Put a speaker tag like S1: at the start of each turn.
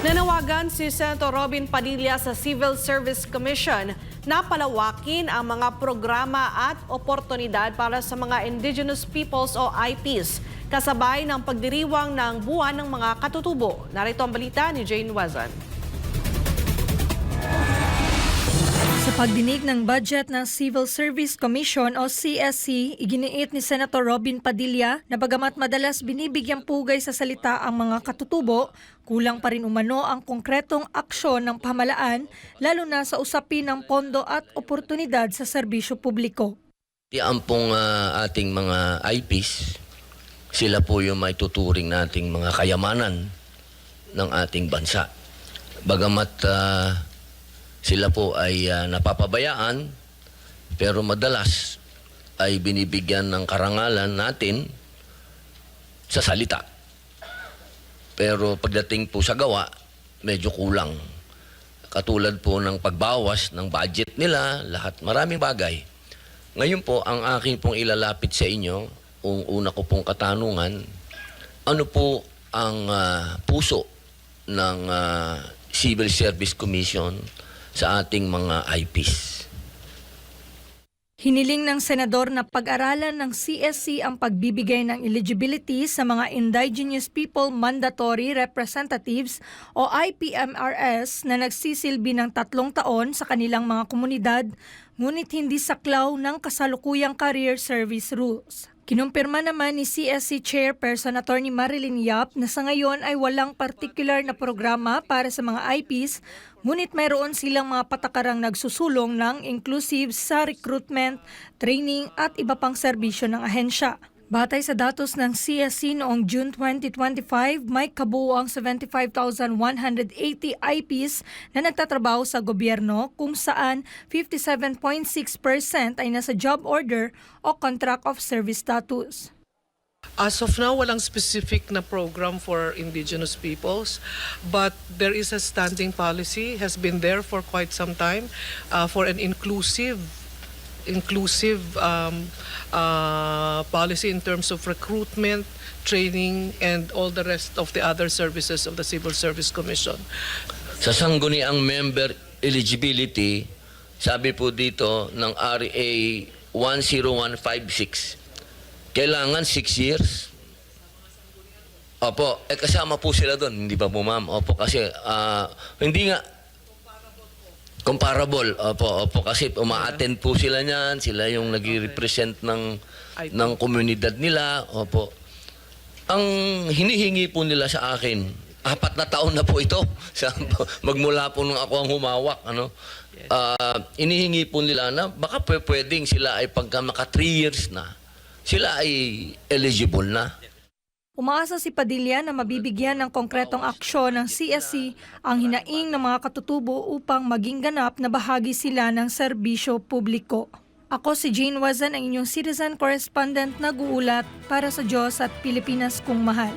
S1: Nanawagan si Senator Robin Padilla sa Civil Service Commission na palawakin ang mga programa at oportunidad para sa mga Indigenous Peoples o IPs kasabay ng pagdiriwang ng buwan ng mga katutubo. Narito ang balita ni Jane Wazan.
S2: Sa pagdinig ng budget ng Civil Service Commission o CSC, iginiit ni Senator Robin Padilla na bagamat madalas binibigyang pugay sa salita ang mga katutubo, kulang pa rin umano ang konkretong aksyon ng pamalaan lalo na sa usapin ng pondo at oportunidad sa serbisyo publiko.
S3: Yan pong ah, ating mga IPs, sila po yung may tuturing nating mga kayamanan ng ating bansa. Bagamat ah, sila po ay ah, napapabayaan, pero madalas ay binibigyan ng karangalan natin sa salita. Pero pagdating po sa gawa, medyo kulang. Katulad po ng pagbawas ng budget nila, lahat, maraming bagay. Ngayon po, ang aking pong ilalapit sa inyo, ang una ko pong katanungan, ano po ang ah, puso ng ah, Civil Service Commission sa ating mga IPs?
S2: Hiniling ng senador na pag-aralan ng CSC ang pagbibigay ng eligibility sa mga Indigenous People Mandatory Representatives o IPMRS na nagsisilbi ng tatlong taon sa kanilang mga komunidad ngunit hindi saklaw ng kasalukuyang career service rules. Kinumpirma naman ni CSC Chairperson Attorney Marilyn Yap na sa ngayon ay walang particular na programa para sa mga IPs, ngunit mayroon silang mga patakarang nagsusulong ng inclusive sa recruitment, training at iba pang serbisyo ng ahensya. Batay sa datos ng CSC noong June 2025, may kabuuang 75,180 IPs na nagtatrabaho sa gobyerno kung saan 57.6% ay nasa job order o contract of service status.
S4: As of now, walang specific na program for indigenous peoples, but there is a standing policy, has been there for quite some time, uh, for an inclusive inclusive um, uh, policy in terms of recruitment, training, and all the rest of the other services of the Civil Service Commission.
S3: Sa sangguniang member eligibility, sabi po dito ng RA 10156, kailangan 6 years. Opo, eh kasama po sila doon, hindi ba po ma'am? Opo, kasi ah, hindi nga comparable. Opo, opo, kasi uma-attend po sila niyan, sila yung nag-represent ng ng komunidad nila. Opo. Ang hinihingi po nila sa akin, apat na taon na po ito. Sa, magmula po nung ako ang humawak. Ano? Ah, inihingi po nila na baka pwe- pwedeng sila ay pagka maka 3 years na, sila ay eligible na.
S2: Umaasa si Padilla na mabibigyan ng konkretong aksyon ng CSC ang hinaing ng mga katutubo upang maging ganap na bahagi sila ng serbisyo publiko. Ako si Jane Wazan, ang inyong citizen correspondent na guulat para sa Diyos at Pilipinas kung mahal.